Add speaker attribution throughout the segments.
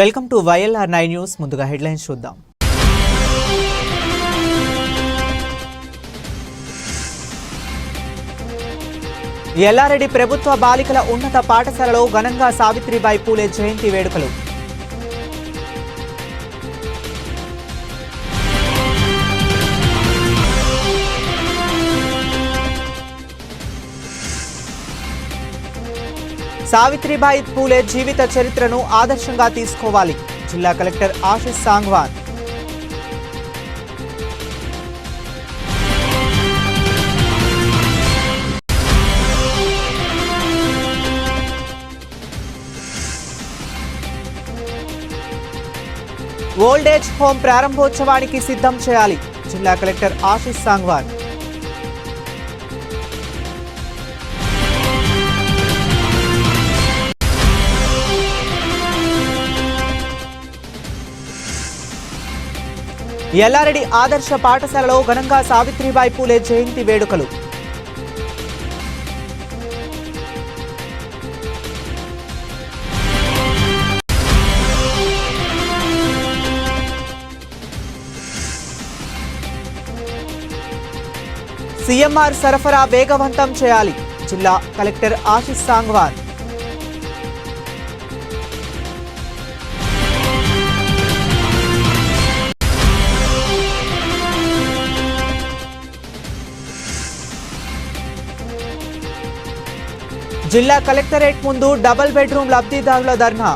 Speaker 1: Welcome to Y L R nine news. ముందుగా headlines చూద్దాం. ఎల్లారెడ్డి ప్రభుత్వ బాలికల ఉన్నత పాఠశాలలో ఘనంగా సావిత్రిబాయి పూలే జయంతి వేడుకలు. సావిత్రిబాయి పూలే జీవిత చరిత్రను ఆదర్శంగా తీసుకోవాలి. జిల్లా collector Ashish Sangwan old age home ప్రారంభోత్సవానికి సిద్ధం చేయాలి. జిల్లా కలెక్టర్ ఆశిష్ సాంగ్వాన్ ఎల్లారెడ్డి ఆదర్శ పాఠశాలలో ఘనంగా సావిత్రిబాయి పూలే జయంతి వేడుకలు. సీఎంఆర్ సరఫరా వేగవంతం చేయాలి. జిల్లా కలెక్టర్ ఆశిష్ సాంగ్వాన్. జిల్లా కలెక్టరేట్ ముందు డబుల్ బెడ్రూమ్ లబ్ధిదారుల ధర్నా.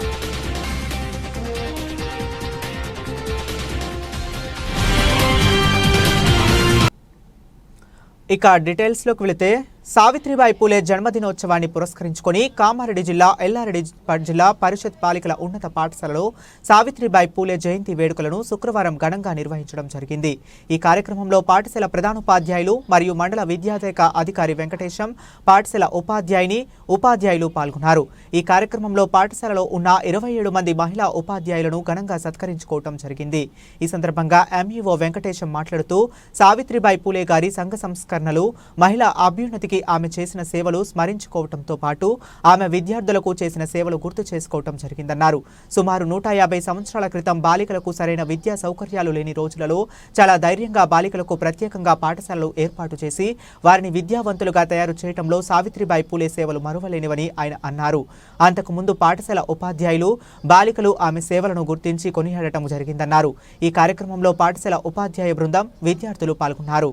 Speaker 1: ఇక డీటెయిల్స్లోకి వెళితే సావిత్రిబాయి పూలే జన్మదినోత్సవాన్ని పురస్కరించుకొని కామారెడ్డి జిల్లా ఎల్లారెడ్డి జిల్లా పరిషత్ పాలికల ఉన్నత పాఠశాలలో సావిత్రిబాయి పూలే జయంతి వేడుకలను శుక్రవారం ఘనంగా నిర్వహించడం జరిగింది. ఈ కార్యక్రమంలో పాఠశాల ప్రధానోపాధ్యాయులు మరియు మండల విద్యాశాఖ అధికారి వెంకటేశం పాఠశాల ఉపాధ్యాయుని ఉపాధ్యాయులు పాల్గొన్నారు. ఈ కార్యక్రమంలో పాఠశాలలో ఉన్న ఇరవై ఏడు మంది మహిళా ఉపాధ్యాయులను ఘనంగా సత్కరించుకోవటం జరిగింది. ఈ సందర్భంగా ఎంఈఓ వెంకటేశం మాట్లాడుతూ సావిత్రిబాయి పూలే గారి సంఘ సంస్కరణలు మహిళా అభ్యున్నతికి ఆమె చేసిన సేవలు స్మరించుకోవటంతో పాటు ఆమె విద్యార్థులకు చేసిన సేవలు గుర్తు చేసుకోవటం జరిగిందన్నారు. సుమారు నూట యాభై సంవత్సరాల క్రితం బాలికలకు సరైన విద్యా సౌకర్యాలు లేని రోజులలో చాలా ధైర్యంగా బాలికలకు ప్రత్యేకంగా పాఠశాలలు ఏర్పాటు చేసి వారిని విద్యావంతులుగా తయారు చేయడంలో సావిత్రిబాయి పూలే సేవలు మరువలేనివని ఆయన అన్నారు. అంతకుముందు పాఠశాల ఉపాధ్యాయులు బాలికలు ఆమె సేవలను గుర్తించి కొనియాడటం జరిగిందన్నారు. ఈ కార్యక్రమంలో పాఠశాల ఉపాధ్యాయ బృందం విద్యార్థులు పాల్గొన్నారు.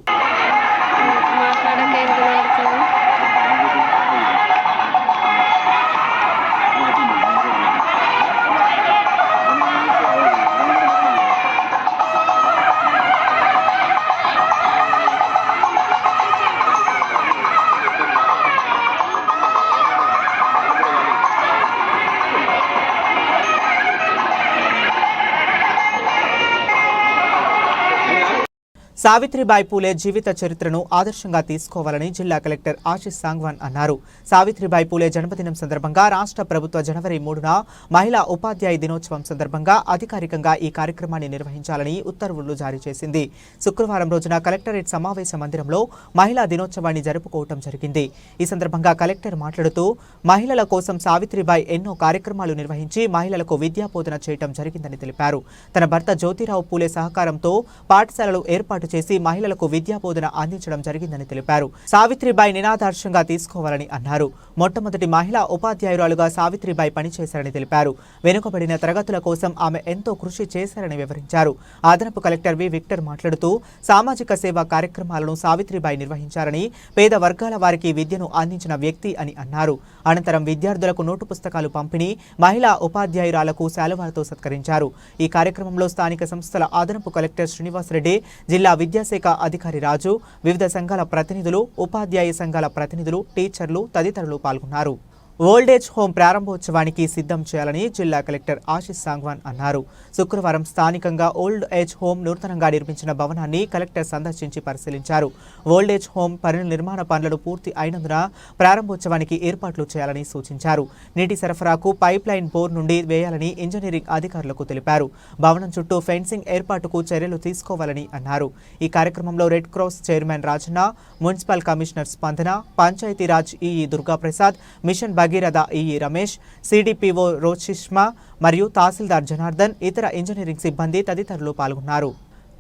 Speaker 1: సావిత్రిబాయి పూలే జీవిత చరిత్రను ఆదర్శంగా తీసుకోవాలని జిల్లా కలెక్టర్ ఆశిష్ సాంగ్వాన్ అన్నారు. సావిత్రిబాయి పూలే జన్మదినం సందర్భంగా రాష్ట్ర ప్రభుత్వ జనవరి మూడున మహిళా ఉపాధ్యాయ దినోత్సవం సందర్భంగా అధికారికంగా ఈ కార్యక్రమాన్ని నిర్వహించాలని ఉత్తర్వులు జారీ చేసింది. శుక్రవారం రోజున కలెక్టరేట్ సమావేశ మందిరంలో మహిళా దినోత్సవాన్ని జరుపుకోవటం జరిగింది. ఈ సందర్భంగా కలెక్టర్ మాట్లాడుతూ మహిళల కోసం సావిత్రిబాయి ఎన్నో కార్యక్రమాలు నిర్వహించి మహిళలకు విద్యాబోధన చేయటం జరిగిందని తెలిపారు. తన భర్త జ్యోతిరావు పూలే సహకారంతో పాఠశాలలు ఏర్పాటు చేసి మహిళలకు విద్యాబోధన అందించడం జరిగిందని తెలిపారు. సావిత్రిబాయి నినాదార్శంగా తీసుకోవాలని అన్నారు. మొట్టమొదటి మహిళా ఉపాధ్యాయురాలుగా సావిత్రిబాయి పనిచేశారని తెలిపారు. వెనుకబడిన తరగతుల కోసం ఆమె ఎంతో కృషి చేశారని వివరించారు. అదనపు కలెక్టర్ వి. విక్టర్ మాట్లాడుతూ సామాజిక సేవా కార్యక్రమాలను సావిత్రిబాయి నిర్వహించారని పేద వర్గాల వారికి విద్యను అందించిన వ్యక్తి అని అన్నారు. అనంతరం విద్యార్థులకు నోటు పుస్తకాలు పంపిణీ మహిళా ఉపాధ్యాయురాలకు శాలువాలతో సత్కరించారు. ఈ కార్యక్రమంలో స్థానిక సంస్థల అదనపు కలెక్టర్ శ్రీనివాసరెడ్డి జిల్లా విద్యాశాఖ అధికారి రాజు వివిధ సంఘాల ప్రతినిధులు ఉపాధ్యాయ సంఘాల ప్రతినిధులు టీచర్లు తదితరులు పాల్గొన్నారు. ఓల్డేజ్ హోం ప్రారంభోత్సవానికి సిద్ధం చేయాలని జిల్లా కలెక్టర్ ఆశిష్ సాంగ్వాన్ అన్నారు. శుక్రవారం స్థానికంగా ఓల్డ్ ఏజ్ హోం నూతనంగా నిర్మించిన భవనాన్ని కలెక్టర్ సందర్శించి పరిశీలించారు. ఓల్డ్ ఏజ్ హోం పనుల నిర్మాణ పనులు పూర్తి అయినందున ప్రారంభోత్సవానికి ఏర్పాట్లు చేయాలని సూచించారు. నీటి సరఫరాకు పైప్ లైన్ బోర్ నుండి వేయాలని ఇంజనీరింగ్ అధికారులకు తెలిపారు. భవనం చుట్టూ ఫెన్సింగ్ ఏర్పాటుకు చర్యలు తీసుకోవాలని అన్నారు. ఈ కార్యక్రమంలో red cross chairman Rajanna municipal commissioner Spandana Panchayati Raj E E Durgaprasad mission Bhagiratha E E Ramesh C D P O Rochishma మరియు తహసీల్దార్ జనార్దన్ ఇతర ఇంజనీరింగ్ సిబ్బంది తదితరులు పాల్గొన్నారు.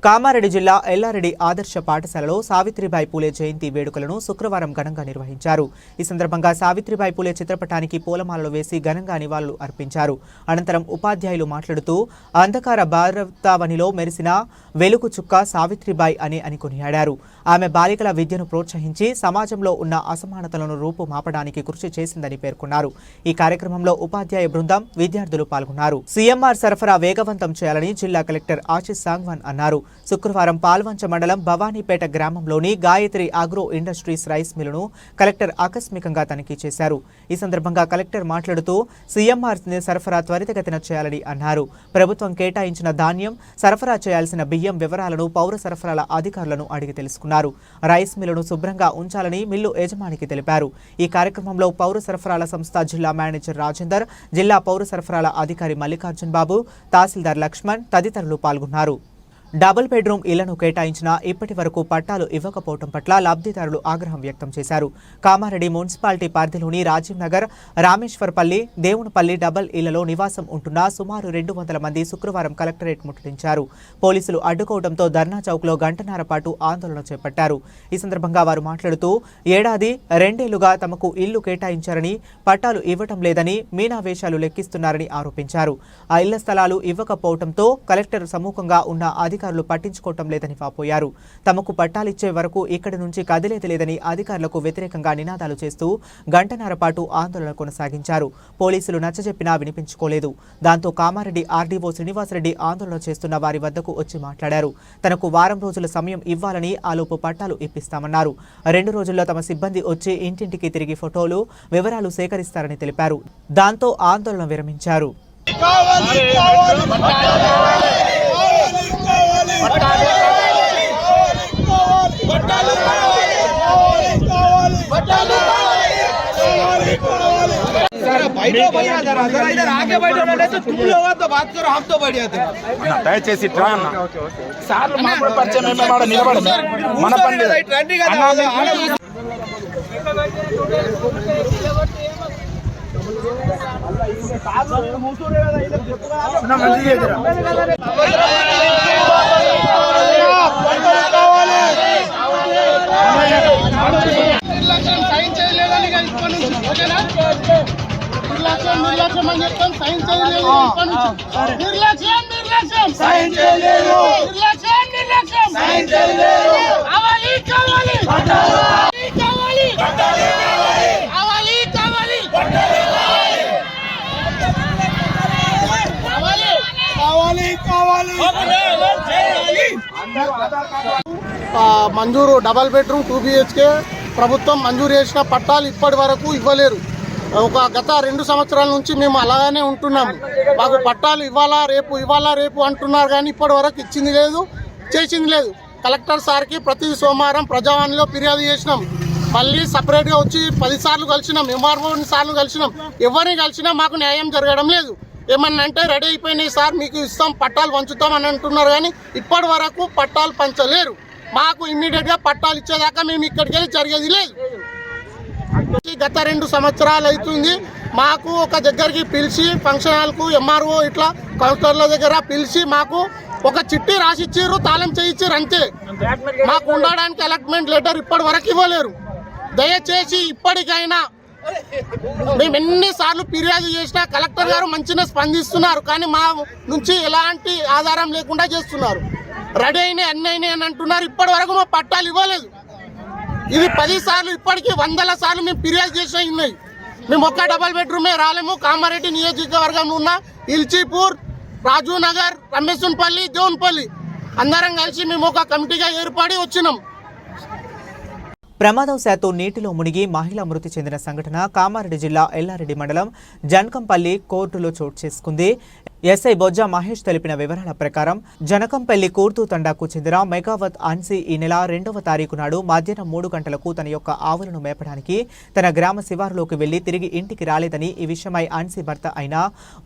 Speaker 1: కామారెడ్డి జిల్లా ఎల్లారెడ్డి ఆదర్శ పాఠశాలలో సావిత్రిబాయి పూలే జయంతి వేడుకలను శుక్రవారం ఘనంగా నిర్వహించారు. ఈ సందర్భంగా సావిత్రిబాయి పూలే చిత్రపటానికి పూలమాలలు వేసి ఘనంగా నివాళులు అర్పించారు. అనంతరం ఉపాధ్యాయులు మాట్లాడుతూ అంధకార భారతావనిలో మెరిసిన వెలుగు చుక్క సావిత్రిబాయి అని అని కొనియాడారు ఆమె బాలికల విద్యను ప్రోత్సహించి సమాజంలో ఉన్న అసమానతలను రూపుమాపడానికి కృషి చేసిందని పేర్కొన్నారు. ఈ కార్యక్రమంలో ఉపాధ్యాయ బృందం విద్యార్థులు పాల్గొన్నారు. సీఎంఆర్ సరఫరా వేగవంతం చేయాలని జిల్లా కలెక్టర్ ఆశిష్ సాంగ్వాన్ అన్నారు. శుక్రవారం పాల్వంచ మండలం భవానీపేట గ్రామంలోని గాయత్రి అగ్రో ఇండస్ట్రీస్ రైస్ మిల్లును కలెక్టర్ ఆకస్మికంగా తనిఖీ చేశారు. ఈ సందర్భంగా కలెక్టర్ మాట్లాడుతూ సీఎంఆర్ సరఫరా త్వరితగతిన చేయాలని అన్నారు. ప్రభుత్వం కేటాయించిన ధాన్యం సరఫరా చేయాల్సిన బియ్యం వివరాలను పౌర సరఫరాల అధికారులను అడిగి తెలుసుకున్నారు. రైస్ మిల్లును శుభ్రంగా ఉంచాలని మిల్లు యజమానికి తెలిపారు. ఈ కార్యక్రమంలో పౌర సరఫరాల సంస్థ జిల్లా మేనేజర్ రాజేందర్ జిల్లా పౌర సరఫరాల అధికారి మల్లికార్జున్ బాబు తహసీల్దార్ లక్ష్మణ్ తదితరులు పాల్గొన్నారు. డబుల్ బెడ్రూమ్ ఇళ్ళను కేటాయించినా ఇప్పటి వరకు పట్టాలు ఇవ్వకపోవడం పట్ల లబ్ధిదారులు ఆగ్రహం వ్యక్తం చేశారు. కామారెడ్డి మున్సిపాలిటీ పరిధిలోని రాజీవ్ నగర్ రామేశ్వర్పల్లి దేవునిపల్లి డబల్ ఇళ్ళలో నివాసం ఉంటున్న సుమారు రెండు వందల మంది శుక్రవారం కలెక్టరేట్ ముట్టడించారు. పోలీసులు అడ్డుకోవడంతో ధర్నా చౌక్లో గంటన్నర పాటు ఆందోళన చేపట్టారు. ఈ సందర్భంగా వారు మాట్లాడుతూ ఏడాది రెండేళ్ళుగా తమకు ఇల్లు కేటాయించారని పట్టాలు ఇవ్వటం లేదని మీనావేశాలు లెక్కిస్తున్నారని ఆరోపించారు. ఆ ఇళ్ళ స్థలాలు ఇవ్వకపోవడంతో కలెక్టర్ సమూహంగా ఉన్న అధికారులు పట్టించుకోవటం లేదని వాపోయారు. తమకు పట్టాలిచ్చే వరకు ఇక్కడి నుంచి కదిలేది లేదని అధికారులకు వ్యతిరేకంగా నినాదాలు చేస్తూ గంటన్నర పాటు ఆందోళన కొనసాగించారు. పోలీసులు నచ్చజెప్పినా వినిపించుకోలేదు. దాంతో కామారెడ్డి ఆర్డీఓ శ్రీనివాసరెడ్డి ఆందోళన చేస్తున్న వారి వద్దకు వచ్చి మాట్లాడారు. తనకు వారం రోజుల సమయం ఇవ్వాలని ఆలోపు పట్టాలు ఇప్పిస్తామన్నారు. రెండు రోజుల్లో తమ సిబ్బంది వచ్చి ఇంటింటికి తిరిగి ఫోటోలు వివరాలు సేకరిస్తారని తెలిపారు. దాంతో ఆందోళన విరమించారు.
Speaker 2: దయచేసి ఇట్రా అన్న. సార్లు మామూలు పరిచయం ఏమే వాడు నిలబడదు మన పని లేదు.
Speaker 3: రండి కదా
Speaker 2: అన్న,
Speaker 3: ఆడ
Speaker 4: నిర్లక్ష్యం సైన్ చేయలేదని ఇప్పటి నుంచి ఓకేనా నిర్లక్ష్యం. నిర్లక్ష్యం అని చెప్తాం సైన్ చేయలేదు. ఇప్పటి నుంచి నిర్లక్ష్యం నిర్లక్ష్యం. సైన్ చేయలేదు. నిర్లక్ష్యం నిర్లక్ష్యం సైన్ చేయలేదు కావాలి. కావాలి కావాలి కావాలి కావాలి కావాలి కావాలి
Speaker 3: కావాలి కావాలి
Speaker 4: ఆ, మంజూరు డబల్ బెడ్రూమ్ టూ బిహెచ్కే ప్రభుత్వం మంజూరు చేసిన పట్టాలు ఇప్పటి వరకు ఇవ్వలేరు. ఒక గత రెండు సంవత్సరాల నుంచి మేము అలాగానే ఉంటున్నాము. మాకు పట్టాలు ఇవ్వాలా రేపు ఇవ్వాలా రేపు అంటున్నారు కానీ ఇప్పటి వరకు ఇచ్చింది లేదు చేసింది లేదు. కలెక్టర్ సార్కి ప్రతి సోమవారం ప్రజావాణిలో ఫిర్యాదు చేసినాం. మళ్ళీ సపరేట్గా వచ్చి పది సార్లు కలిసినాం ఎంఆర్ఓని సార్లు కలిసినాం. ఎవరిని కలిసినా మాకు న్యాయం జరగడం లేదు. ఏమన్నా అంటే రెడీ అయిపోయినాయి సార్ మీకు ఇస్తాం పట్టాలు పంచుతాం అని అంటున్నారు కానీ ఇప్పటి వరకు పట్టాలు పంచలేరు. మాకు ఇమ్మీడియట్గా పట్టాలు ఇచ్చేదాకా మేము ఇక్కడికి వెళ్ళి జరిగేది లేదు. గత రెండు సంవత్సరాలు అవుతుంది మాకు ఒక దగ్గరికి పిలిచి ఫంక్షన్ హాల్కు ఎంఆర్ఓ ఇట్లా కౌన్సిలర్ల దగ్గర పిలిచి మాకు ఒక చిట్టి రాసిచ్చిర్రు తాళం చేయించారు అంతే. మాకు ఉండడానికి అలాట్మెంట్ లెటర్ ఇప్పటి వరకు ఇవ్వలేరు. దయచేసి ఇప్పటికైనా మేము ఎన్నిసార్లు ఫిర్యాదు చేసినా కలెక్టర్ గారు మంచిగా స్పందిస్తున్నారు కానీ మా నుంచి ఎలాంటి ఆధారం లేకుండా చేస్తున్నారు. రెడీ అయినాయి అన్ని అయినాయి అని అంటున్నారు. ఇప్పటి వరకు మా పట్టాలు ఇవ్వలేదు. ఇది పది సార్లు ఇప్పటికీ వందల సార్లు మేము ఫిర్యాదు చేసినా ఉన్నాయి మేము ఒక్క డబల్ బెడ్రూమే రాలేము. కామారెడ్డి నియోజకవర్గంలో ఉన్న ఇల్చీపూర్ రాజు నగర్ రమేశన్పల్లి దేవున్పల్లి. అందరం కలిసి మేము ఒక కమిటీగా ఏర్పడి వచ్చినాం.
Speaker 1: ప్రమాదవశాత్తు నీటిలో మునిగి మహిళ మృతి చెందిన సంఘటన కామారెడ్డి జిల్లా ఎల్లారెడ్డి మండలం జనకంపల్లి కోర్టులో చోటు చేసుకుంది. ఎస్ఐ బొజ్జ మహేష్ తెలిపిన వివరాల ప్రకారం జనకంపల్లి కూర్తూ తండాకు చెందిన మెగావత్ అన్సీ ఈ నెల రెండవ తారీఖు నాడు మధ్యాహ్నం మూడు గంటలకు తన యొక్క ఆవులను మేపడానికి తన గ్రామ శివారులోకి వెళ్ళి తిరిగి ఇంటికి రాలేదని ఈ విషయమై అన్సీ భర్త అయిన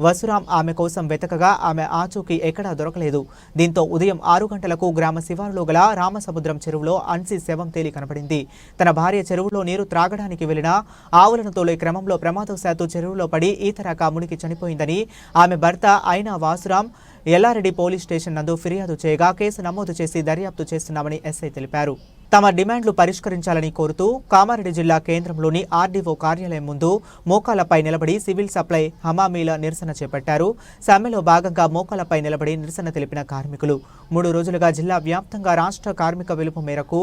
Speaker 1: వసురాం ఆమె కోసం వెతకగా ఆమె ఆచూకీ ఎక్కడా దొరకలేదు. దీంతో ఉదయం ఆరు గంటలకు గ్రామ శివారులో గల రామసముద్రం చెరువులో అన్సీ శవం తేలి కనబడింది తన భార్య చెరువులో నీరు త్రాగడానికి వెళ్ళిన ఆవులను తోలే క్రమంలో ప్రమాదవశాత్తు చెరువులో పడి ఈత రాక మునిగి చనిపోయిందని ఆమె భర్త అయిన వాసురాం ఎల్లారెడ్డి పోలీస్ స్టేషన్ నందు ఫిర్యాదు చేయగా కేసు నమోదు చేసి దర్యాప్తు చేస్తున్నామని ఎస్ఐ తెలిపారు. తమ డిమాండ్లు పరిష్కరించాలని కోరుతూ కామారెడ్డి జిల్లా కేంద్రంలోని ఆర్డీఓ కార్యాలయం ముందు మోకాలపై నిలబడి సివిల్ సప్లై హమామీల నిరసన చేపట్టారు. సమ్మెలో భాగంగా మోకాలపై నిలబడి నిరసన తెలిపిన కార్మికులు. మూడు రోజులుగా జిల్లా వ్యాప్తంగా రాష్ట్ర కార్మిక పిలుపు మేరకు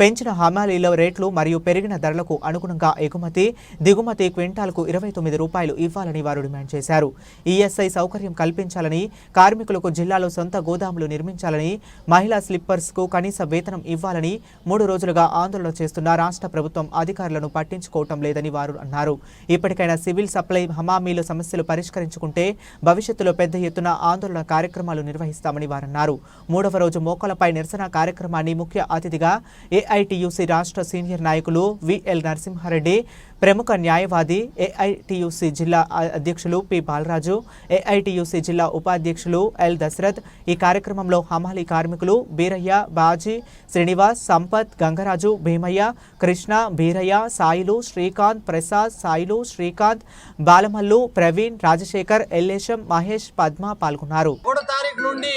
Speaker 1: పెంచిన హమాలీల రేట్లు మరియు పెరిగిన ధరలకు అనుగుణంగా ఎగుమతి దిగుమతి క్వింటాల్కు ఇరవై తొమ్మిది రూపాయలు ఇవ్వాలని వారు డిమాండ్ చేశారు. ఈఎస్ఐ సౌకర్యం కల్పించాలని కార్మికులకు జిల్లాలో సొంత గోదాములు నిర్మించాలని మహిళా స్లిప్పర్స్కు కనీస వేతనం ఇవ్వాలని మూడు రోజులుగా ఆందోళన చేస్తున్న రాష్ట్ర ప్రభుత్వం అధికారులను పట్టించుకోవటం లేదని వారు అన్నారు. ఇప్పటికైనా సివిల్ సప్లై హమామీలు సమస్యలు పరిష్కరించుకుంటే భవిష్యత్తులో పెద్ద ఎత్తున ఆందోళన కార్యక్రమాలు నిర్వహిస్తామని వారన్నారు. మూడవ రోజు మోకలపై నిరసన కార్యక్రమాన్ని ముఖ్య అతిథిగా ఏ ఏఐటియుసి రాష్ట్ర సీనియర్ నాయకులు విఎల్ నరసింహారెడ్డి ప్రముఖ న్యాయవాది ఏఐటియుసి జిల్లా అధ్యక్షులు పి బాలరాజు ఏఐటియుసి జిల్లా ఉపాధ్యక్షులు ఎల్ దశరథ్ ఈ కార్యక్రమంలో హమాలి కార్మికులు బీరయ్య బాజీ శ్రీనివాస్ సంపత్ గంగరాజు భీమయ్య కృష్ణ బీరయ్య సాయిలు శ్రీకాంత్ ప్రసాద్ సాయిలు శ్రీకాంత్ బాలమల్లు ప్రవీణ్ రాజశేఖర్ ఎల్లేశం మహేష్ పద్మ పాల్గొన్నారు.
Speaker 3: నుండి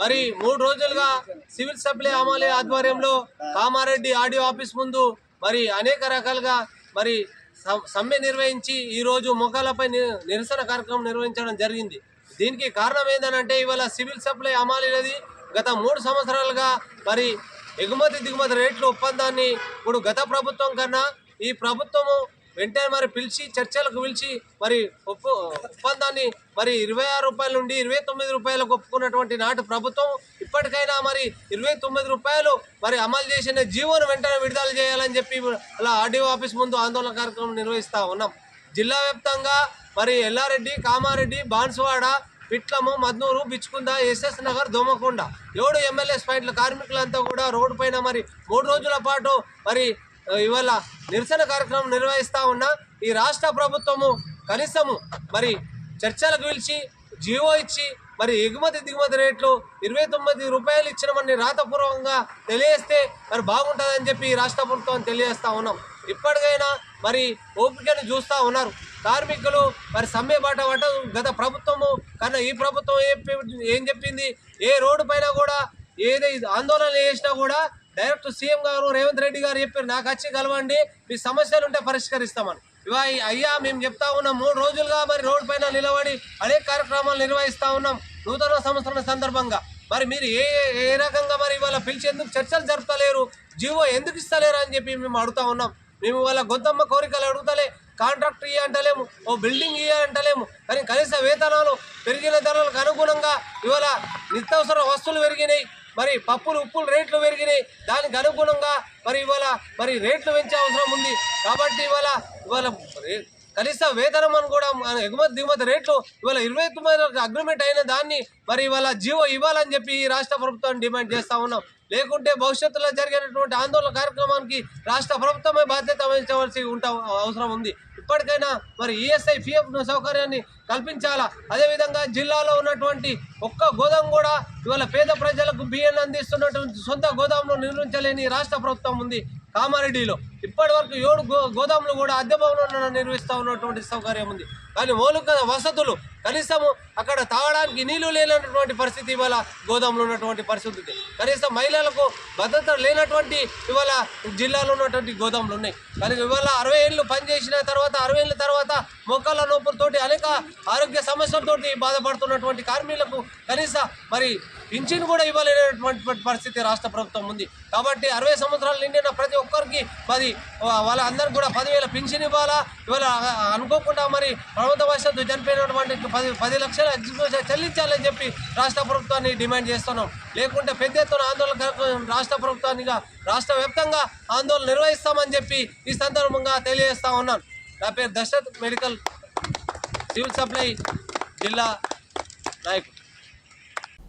Speaker 3: మరి మూడు రోజులుగా సివిల్ సప్లై అమలే ఆధ్వర్యంలో కామారెడ్డి ఆడియో ఆఫీస్ ముందు మరి అనేక రకాలుగా మరి సమ్మె నిర్వహించి ఈరోజు రోజు మొఖాలపై నిరసన కార్యక్రమం నిర్వహించడం జరిగింది. దీనికి కారణం ఏంటంటే ఇవాళ సివిల్ సప్లై అమలు గత మూడు సంవత్సరాలుగా మరి ఎగుమతి దిగుమతి రేట్ల ఒప్పందాన్ని ఇప్పుడు గత ప్రభుత్వం కన్నా ఈ ప్రభుత్వము వెంటనే మరి పిలిచి చర్చలకు పిలిచి మరి ఒప్పు ఒప్పందాన్ని మరి ఇరవై ఆరు రూపాయల నుండి ఇరవై తొమ్మిది రూపాయలకు ఒప్పుకున్నటువంటి నాటి ప్రభుత్వం ఇప్పటికైనా మరి ఇరవై తొమ్మిది రూపాయలు మరి అమలు చేసిన జీవోను వెంటనే విడుదల చేయాలని చెప్పి అలా ఆర్డీఓ ఆఫీస్ ముందు ఆందోళన కార్యక్రమం నిర్వహిస్తూ ఉన్నాం. జిల్లా వ్యాప్తంగా మరి ఎల్లారెడ్డి కామారెడ్డి బాన్సువాడ పిట్లము మద్నూరు బిచ్చుకుంద ఎస్ఎస్ నగర్ దోమకొండ ఏడు ఎమ్మెల్యేస్ పాయింట్ల కార్మికులంతా కూడా రోడ్డు పైన మరి మూడు రోజుల పాటు మరి ఇవాళ నిరసన కార్యక్రమం నిర్వహిస్తూ ఉన్నా ఈ రాష్ట్ర ప్రభుత్వము కనీసము మరి చర్చలకు పిలిచి జీవో ఇచ్చి మరి ఎగుమతి దిగుమతి రేట్లు ఇరవై తొమ్మిది రూపాయలు ఇచ్చినామని రాతపూర్వకంగా తెలియజేస్తే మరి బాగుంటుందని చెప్పి ఈ రాష్ట్ర ప్రభుత్వం తెలియజేస్తూ ఉన్నాం. ఇప్పటికైనా మరి ఓపికను చూస్తూ ఉన్నారు. కార్మికులు మరి సమ్మె బాట పట్ట గత ప్రభుత్వము కన్నా ఈ ప్రభుత్వం ఏం చెప్పింది? ఏ రోడ్డు పైన కూడా ఏది ఆందోళన చేసినా కూడా డైరెక్ట్ సీఎం గారు రేవంత్ రెడ్డి గారు చెప్పారు నాకు వచ్చి కలవండి మీ సమస్యలు ఉంటే పరిష్కరిస్తామని. ఇవా అయ్యా మేము చెప్తా ఉన్నాం మూడు రోజులుగా మరి రోడ్డు పైన నిలబడి అనేక కార్యక్రమాలు నిర్వహిస్తూ ఉన్నాం నూతన సంవత్సరం సందర్భంగా. మరి మీరు ఏ ఏ రకంగా మరి ఇవాళ పిలిచేందుకు చర్చలు జరుపుతలేరు జీవో ఎందుకు ఇస్తలేరు అని చెప్పి మేము అడుగుతా ఉన్నాం. మేము ఇవాళ గొంతమ్మ కోరికలు అడుగుతలే కాంట్రాక్ట్ ఇయ్య అంటలేము ఓ బిల్డింగ్ ఇయ్య అంటలేము కానీ కనీస వేతనాలు పెరిగిన ధరలకు అనుగుణంగా ఇవాళ నిత్యవసర వస్తువులు పెరిగినాయి. మరి పప్పులు ఉప్పులు రేట్లు పెరిగినాయి. దానికి అనుగుణంగా మరి ఇవాళ మరి రేట్లు పెంచే అవసరం ఉంది. కాబట్టి ఇవాళ ఇవాళ కనీస వేతనం అని కూడా మన ఎగుమతి దిగుమతి రేట్లు ఇవాళ ఇరవై తొమ్మిది అగ్రిమెంట్ అయిన దాన్ని మరి ఇవాళ జీవో ఇవ్వాలని చెప్పి ఈ రాష్ట్ర ప్రభుత్వాన్ని డిమాండ్ చేస్తూ ఉన్నాం. లేకుంటే భవిష్యత్తులో జరిగేటటువంటి ఆందోళన కార్యక్రమానికి రాష్ట్ర ప్రభుత్వమే బాధ్యత వహించవలసి ఉంటా అవసరం ఉంది. ఇప్పటికైనా మరి ఈఎస్ఐ పిఎఫ్ సౌకర్యాన్ని కల్పించాలా? అదేవిధంగా జిల్లాలో ఉన్నటువంటి ఒక్క గోదాం కూడా ఇవాళ పేద ప్రజలకు బియ్యం అందిస్తున్నటువంటి సొంత గోదాములు నిర్మించలేని రాష్ట్ర ప్రభుత్వం ఉంది కామారెడ్డిలో. ఇప్పటి వరకు ఏడు గో గోదాములు కూడా అద్దె భవనంలో నిర్వహిస్తూ ఉన్నటువంటి సౌకర్యం ఉంది. కానీ మౌలిక వసతులు కనీసము అక్కడ తాగడానికి నీళ్ళు లేనటువంటి పరిస్థితి ఇవాళ గోదాములు ఉన్నటువంటి పరిస్థితి ఉంది. కనీసం మహిళలకు భద్రత లేనటువంటి ఇవాళ జిల్లాలో ఉన్నటువంటి గోదాములు ఉన్నాయి. కానీ ఇవాళ అరవై ఏళ్ళు పనిచేసిన తర్వాత అరవై ఏళ్ళ తర్వాత మొక్కల నొప్పులతోటి అనేక ఆరోగ్య సమస్యలతోటి బాధపడుతున్నటువంటి కార్మికులకు కనీస మరి పింఛన్ కూడా ఇవ్వలేనటువంటి పరిస్థితి రాష్ట్ర ప్రభుత్వం ఉంది. కాబట్టి అరవై సంవత్సరాలు నిండిన ప్రతి ఒక్కరికి పది వాళ్ళందరికీ కూడా పదివేల పింఛన్ ఇవ్వాలా? ఇవాళ అనుకోకుండా మరి ప్రభుత్వ వశత్తు చనిపోయినటువంటి పది పది లక్షల ఎగ్జిక్యూషన్ చెల్లించాలని చెప్పి రాష్ట్ర ప్రభుత్వాన్ని డిమాండ్ చేస్తున్నాం. లేకుంటే పెద్ద ఎత్తున ఆందోళన రాష్ట్ర ప్రభుత్వానిగా రాష్ట్ర వ్యాప్తంగా ఆందోళన నిర్వహిస్తామని చెప్పి ఈ సందర్భంగా తెలియజేస్తా ఉన్నాను నా పేరు దశరథ్ మెడికల్ సివిల్ సప్లై జిల్లా నాయకుడు.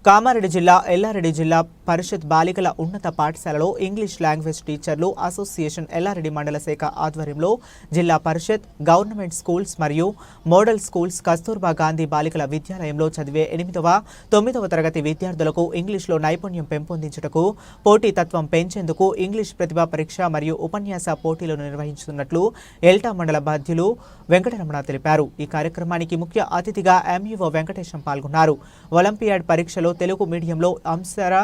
Speaker 1: కామారెడ్డి జిల్లా ఎల్లారెడ్డి జిల్లా పరిషత్ బాలికల ఉన్నత పాఠశాలలో ఇంగ్లీష్ లాంగ్వేజ్ టీచర్లు అసోసియేషన్ ఎల్లారెడ్డి మండల శాఖ ఆధ్వర్యంలో జిల్లా పరిషత్ గవర్నమెంట్ స్కూల్స్ మరియు మోడల్ స్కూల్స్ కస్తూర్బా గాంధీ బాలికల విద్యాలయంలో చదివే ఎనిమిదవ తొమ్మిదవ తరగతి విద్యార్థులకు ఇంగ్లీష్లో నైపుణ్యం పెంపొందించుటకు పోటీతత్వం పెంచేందుకు ఇంగ్లీష్ ప్రతిభా పరీక్ష మరియు ఉపన్యాస పోటీలను నిర్వహిస్తున్నట్లు ఎల్టా మండల బాధ్యులు వెంకటరమణ తెలిపారు. ఈ కార్యక్రమానికి ముఖ్య అతిథిగా ఎంఈఓ వెంకటేశం పాల్గొన్నారు. ఒలింపియాడ్ పరీక్షలో తెలుగు మీడియంలో అంశర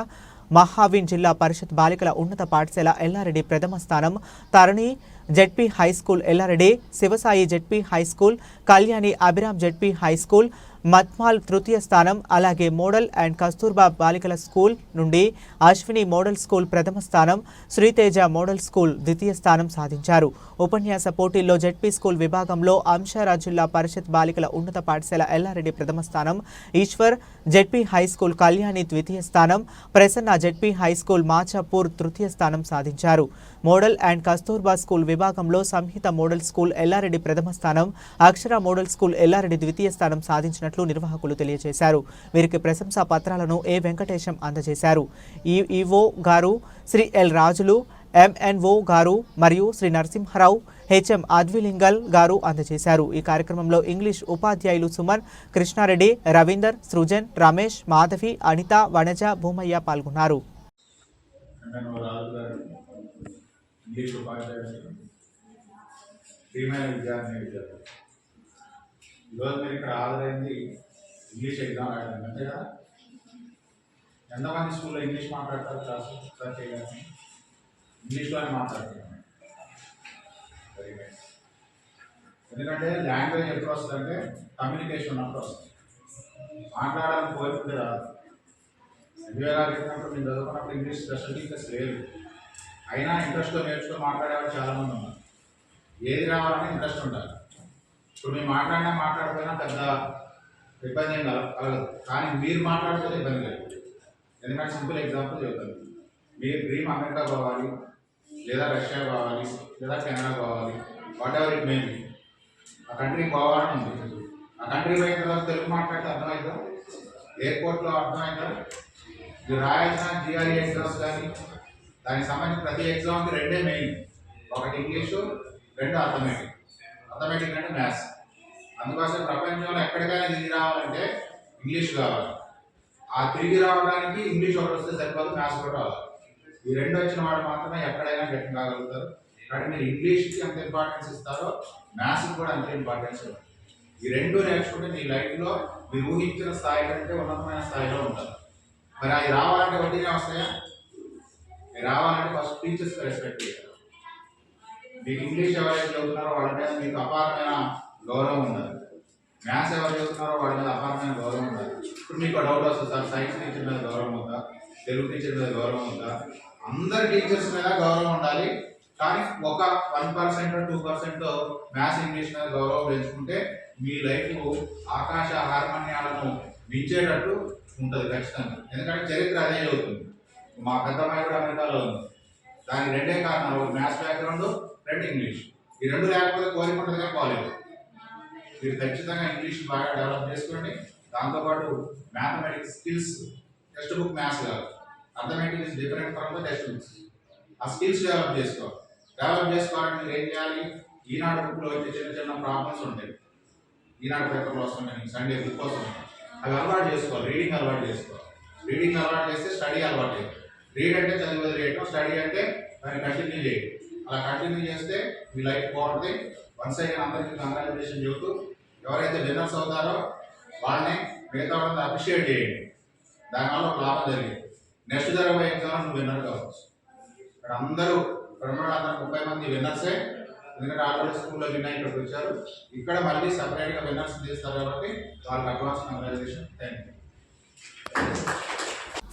Speaker 1: మహావీన్ జిల్లా పరిషత్ బాలికల ఉన్నత పాఠశాల ఎల్లారెడ్డి ప్రథమ స్థానం Tarani Z P high school Yellareddy Shivasai Z P high school Kalyani Abhiram Z P high school Matmal తృతీయ స్థానం అలాగే మోడల్ అండ్ కస్తూర్బా బాలికల స్కూల్ నుండి అశ్విని మోడల్ స్కూల్ ప్రథమ స్థానం శ్రీతేజ మోడల్ స్కూల్ ద్వితీయ స్థానం సాధించారు. ఉపన్యాస పోటీల్లో జెడ్పీ స్కూల్ విభాగంలో అంశారా జిల్లా పరిషత్ బాలికల ఉన్నత పాఠశాల ఎల్లారెడ్డి ప్రథమ స్థానం Eshwar Z P high school Kalyani ద్వితీయ స్థానం Prasanna Z P high school Machapur తృతీయ స్థానం సాధించారు. మోడల్ అండ్ కస్తూర్బా స్కూల్ విభాగంలో సంహిత మోడల్ స్కూల్ ఎల్లారెడ్డి ప్రథమ స్థానం అక్షర మోడల్ స్కూల్ ఎల్లారెడ్డి ద్వితీయ స్థానం సాధించిన చేసినట్లు నిర్వాహకులు తెలియజేశారు. వీరికి ప్రశంసా పత్రాలను ఏ వెంకటేశం అందజేశారు. ఈ ఈవో గారు శ్రీ ఎల్ రాజులు ఎంఎన్ఓ గారు మరియు శ్రీ నరసింహారావు హెచ్ఎం అద్విలింగల్ గారు అందజేశారు. ఈ కార్యక్రమంలో ఇంగ్లీష్ ఉపాధ్యాయులు సుమన్ కృష్ణారెడ్డి రవీందర్ సృజన్ రమేష్ మాధవి అనిత వనజ భూమయ్య పాల్గొన్నారు.
Speaker 5: ఇంగ్లీష్ ఈరోజు మీరు ఇక్కడ హాజరైంది ఇంగ్లీష్ ఎగ్జామ్ రాయడానికి అంతే కదా? ఎంతమంది స్కూల్లో ఇంగ్లీష్ మాట్లాడతారు క్లాస్ సార్ చేయగానే ఇంగ్లీష్లోనే మాట్లాడతాను వెరీ నైస్ ఎందుకంటే లాంగ్వేజ్ ఎప్పుడు వస్తుందంటే కమ్యూనికేషన్ ఉన్నప్పుడు వస్తుంది. మాట్లాడాలని కోరుకుంటే రాదు. వివేకాలు చెప్పినప్పుడు నేను చదువుకున్నప్పుడు ఇంగ్లీష్ స్పెషల్ టీచర్స్ లేరు. అయినా ఇంట్రెస్ట్తో నేర్చుకో మాట్లాడేవాళ్ళు చాలామంది ఉన్నారు. ఏది రావాలని ఇంట్రెస్ట్ ఉండాలి. ఇప్పుడు మేము మాట్లాడినా మాట్లాడకపోయినా పెద్ద ఇబ్బంది ఏం కలగదు. కానీ మీరు మాట్లాడితే ఇబ్బంది లేదు ఎందుకంటే సింపుల్ ఎగ్జాంపుల్ చెప్తాను మీరు డ్రీమ్ అమెరికా పోవాలి లేదా రష్యా పోవాలి లేదా కెనడా పోవాలి వాట్ ఎవర్ ఇట్ మేబీ ఆ కంట్రీకి పోవాలని ఉంది. ఆ కంట్రీ పోయిన తర్వాత తెలుగు మాట్లాడితే అర్థమవుతుందా ఎయిర్పోర్ట్లో అర్థమైందా? ఇది రాయాల్సిన జిఆర్ఈ ఎగ్జామ్స్ కానీ దానికి సంబంధించిన ప్రతి ఎగ్జామ్కి రెండే మెయిన్. ఒకటి ఇంగ్లీషు రెండు అర్థమెటిక్ అర్థమెటిక్ అంటే మ్యాథ్స్. అందుకోసం ప్రపంచంలో ఎక్కడికైనా తిరిగి రావాలంటే ఇంగ్లీష్ కావాలి. ఆ తిరిగి రావడానికి ఇంగ్లీష్ ఒకటి వస్తే సరిపోదు మ్యాథ్స్ కూడా రావాలి ఈ రెండు వచ్చిన వాడు మాత్రమే ఎక్కడైనా గట్టి కాగలుగుతారు కానీ మీరు ఇంగ్లీష్కి ఎంత ఇంపార్టెన్స్ ఇస్తారో మ్యాథ్స్కి కూడా అంతే ఇంపార్టెన్స్ ఈ రెండు నేర్చుకుంటే మీ లైఫ్లో మీరు ఊహించిన స్థాయి కంటే ఉన్నతమైన స్థాయిలో ఉంటారు. మరి అవి రావాలంటే వడ్డీనే వస్తాయా? రావాలంటే ఫస్ట్ టీచర్స్ రెస్పెక్ట్ చేయాలి. మీకు ఇంగ్లీష్ ఎవరైతే చదువుతున్నారో వాళ్ళ మీద మీకు అపారమైన గౌరవం ఉండాలి. మ్యాథ్స్ ఎవరు చదువుతున్నారో వాళ్ళ మీద అపారమైన గౌరవం ఉండాలి. ఇప్పుడు మీకు డౌట్ వస్తుంది సార్ సైన్స్ టీచర్ మీద గౌరవం ఉందా? తెలుగు టీచర్ మీద గౌరవం ఉందా? అందరి టీచర్స్ మీద గౌరవం ఉండాలి. కానీ ఒక one percent two percent maths English మీద గౌరవం పెంచుకుంటే మీ లైఫ్ ఆకాశ హార్మోన్యాలను మించేటట్టు ఉంటుంది ఖచ్చితంగా. ఎందుకంటే చరిత్ర అదే అవుతుంది మా పెద్దమ్మాయి కూడా అమెరికాలో ఉంది. దానికి రెండే కారణాలు మ్యాథ్స్ బ్యాక్గ్రౌండ్ రెండు ఇంగ్లీష్. ఈ రెండు లేకపోతే కోరిక ఉంటుంది కానీ కాలేజ్ మీరు ఖచ్చితంగా ఇంగ్లీష్ బాగా డెవలప్ చేసుకోండి. దాంతోపాటు mathematics skills text book maths కాదు arithmetic is different from the text books ఆ స్కిల్స్ డెవలప్ చేసుకోవాలి డెవలప్ చేసుకోవాలంటే మీరు ఏం చేయాలి? ఈనాడు బుక్లో వచ్చే చిన్న చిన్న ప్రాబ్లమ్స్ ఉంటాయి. ఈనాడు పేపర్లో వస్తున్నాయి సండే బుక్ వస్తున్నాయి అవి అలవాటు చేసుకోవాలి రీడింగ్ అలవాటు చేసుకోవాలి రీడింగ్ అలవాటు చేస్తే స్టడీ అలవాటు చేయాలి రీడ్ అంటే చదివి రేయటం స్టడీ అంటే దాన్ని కంటిన్యూ చేయడం అలా కంటిన్యూ చేస్తే మీ లైఫ్ బాగుంటుంది. వన్స్ అయిన అందరికీ కంగ్రాచులేషన్ చెబుతూ ఎవరైతే విన్నర్స్ అవుతారో వాళ్ళని మిగతా వాళ్ళని అప్రిషియేట్ చేయండి. దానివల్ల ఒక లాభం జరిగింది. నెక్స్ట్ జరగబోయే ఎగ్జామ్ నువ్వు విన్నర్ కావచ్చు. ఇక్కడ అందరూ ప్రమాణ అందరూ ముప్పై మంది విన్నర్సే ఎందుకంటే ఆల్రెడీ స్కూల్లో విన్న ఇక్కడికి వచ్చారు. ఇక్కడ మళ్ళీ సపరేట్గా విన్నర్స్ తీస్తారు కాబట్టి వాళ్ళకి advance congratulation thank you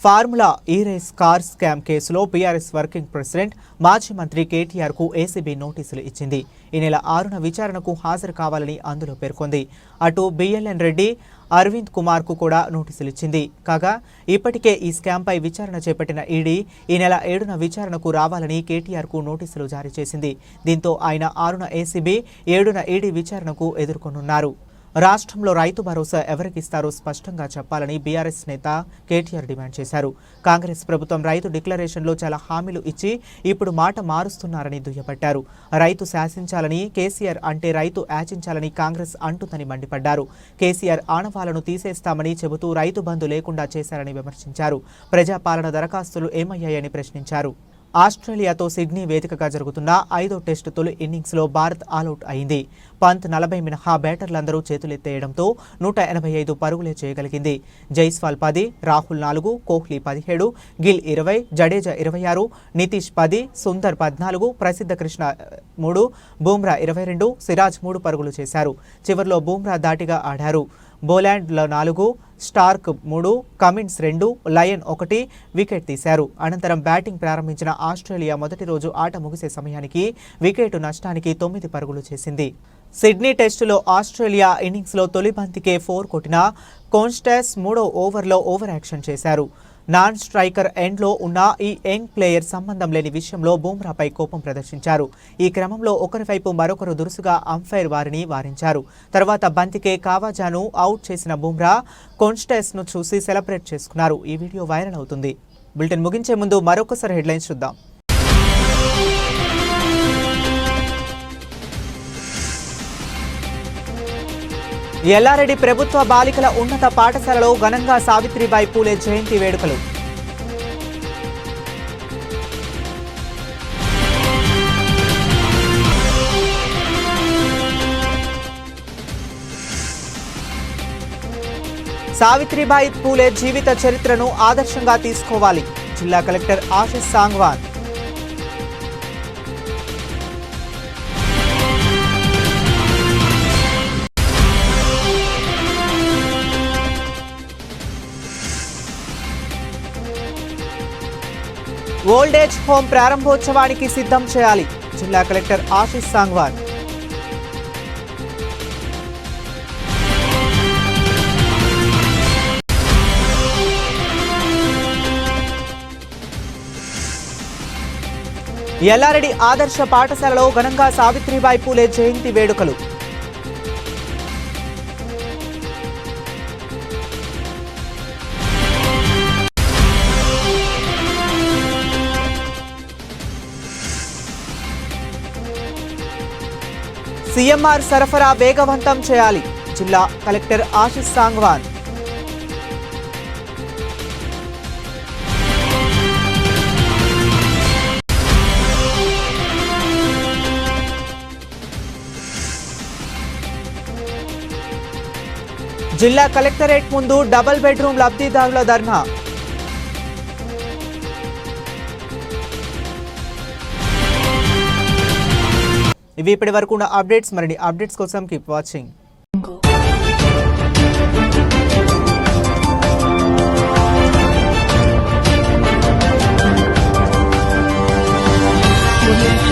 Speaker 1: formula E race car scam కేసులో B R S working president మాజీ మంత్రి కేటీఆర్కు ఏసీబీ నోటీసులు ఇచ్చింది. ఈ నెల ఆరున విచారణకు హాజరు కావాలని అందులో పేర్కొంది. అటు బిఎల్ఎన్ రెడ్డి అరవింద్ కుమార్కు కూడా నోటీసులు ఇచ్చింది. కాగా ఇప్పటికే ఈ స్కామ్పై విచారణ చేపట్టిన ఈడీ ఈ నెల ఏడున విచారణకు రావాలని కేటీఆర్కు నోటీసులు జారీ చేసింది. దీంతో ఆయన ఆరున ఏసీబీ ఏడున ఈడీ విచారణకు ఎదుర్కొనున్నారు. రాష్ట్రంలో రైతు భరోసా ఎవరికి ఇస్తారో స్పష్టంగా చెప్పాలని బీఆర్ఎస్ నేత కేటీఆర్ డిమాండ్ చేశారు. కాంగ్రెస్ ప్రభుత్వం రైతు డిక్లరేషన్లో చాలా హామీలు ఇచ్చి ఇప్పుడు మాట మారుస్తున్నారని దుయ్యబట్టారు. రైతు శాసించాలని కేసీఆర్ అంటే రైతు యాచించాలని కాంగ్రెస్ అంటుందని మండిపడ్డారు. కేసీఆర్ ఆనవాలను తీసేస్తామని చెబుతూ రైతు బంధు లేకుండా చేశారని విమర్శించారు. ప్రజాపాలన దరఖాస్తులు ఏమయ్యాయని ప్రశ్నించారు. ఆస్ట్రేలియాతో సిడ్నీ వేదికగా జరుగుతున్న ఐదో టెస్టు తొలి ఇన్నింగ్స్లో భారత్ ఆలౌట్ అయింది. పంత్ నలభై మినహా బ్యాటర్లందరూ చేతులెత్తేయడంతో నూట ఎనభై ఐదు పరుగులే చేయగలిగింది. జైస్వాల్ పది రాహుల్ నాలుగు కోహ్లీ పదిహేడు గిల్ ఇరవై జడేజా ఇరవై ఆరు నితీష్ పది సుందర్ పద్నాలుగు ప్రసిద్ధ కృష్ణ మూడు బూమ్రా ఇరవై రెండు సిరాజ్ మూడు పరుగులు చేశారు. చివరిలో బూమ్రా దాటిగా ఆడారు. బోలాండ్లో నాలుగు స్టార్క్ మూడు కమిన్స్ రెండు లయన్ ఒకటి వికెట్ తీశారు. అనంతరం బ్యాటింగ్ ప్రారంభించిన ఆస్ట్రేలియా మొదటి రోజు ఆట ముగిసే సమయానికి వికెట్ నష్టానికి తొమ్మిది పరుగులు చేసింది. సిడ్నీ టెస్టులో ఆస్ట్రేలియా ఇన్నింగ్స్లో తొలి బంతికే ఫోర్ కొట్టిన కోన్స్టాస్ మూడో ఓవర్లో ఓవర్ యాక్షన్ చేశారు. నాన్ స్ట్రైకర్ ఎండ్లో ఉన్న ఈ యంగ్ ప్లేయర్ సంబంధం లేని విషయంలో బూమ్రాపై కోపం ప్రదర్శించారు. ఈ క్రమంలో ఒకరి వైపు మరొకరు దురుసుగా అంపైర్ వారిని వారించారు. తర్వాత బంతికే కావాజాను అవుట్ చేసిన బూమ్రా ను చూసి సెలబ్రేట్ చేసుకున్నారు. ఈ వీడియో వైరల్ అవుతుంది. బులెటిన్ ముగించే ముందు మరొకసారి హెడ్లైన్స్ చూద్దాం. ఎల్లారెడ్డి ప్రభుత్వ బాలికల ఉన్నత పాఠశాలలో ఘనంగా సావిత్రిబాయి పూలే జయంతి వేడుకలు. సావిత్రిబాయి పూలే జీవిత చరిత్రను ఆదర్శంగా తీసుకోవాలి. జిల్లా collector Ashish Sangwan old age home ప్రారంభోత్సవానికి సిద్ధం చేయాలి. జిల్లా కలెక్టర్ ఆశిష్ సాంగ్వాన్. ఎల్లారెడ్డి ఆదర్శ పాఠశాలలో ఘనంగా సావిత్రిబాయి పూలే జయంతి వేడుకలు. సీఎంఆర్ సరఫరా వేగవంతం చేయాలి. జిల్లా కలెక్టర్ ఆశిష్ సాంగ్వాన్. జిల్లా కలెక్టరేట్ ముందు డబుల్ బెడ్రూమ్ లబ్ధిదారుల ధర్నా. ఇవి ఇప్పటి వరకు ఉన్న అప్డేట్స్. మరిన్ని అప్డేట్స్ కోసం కీప్ వాచింగ్
Speaker 6: Thank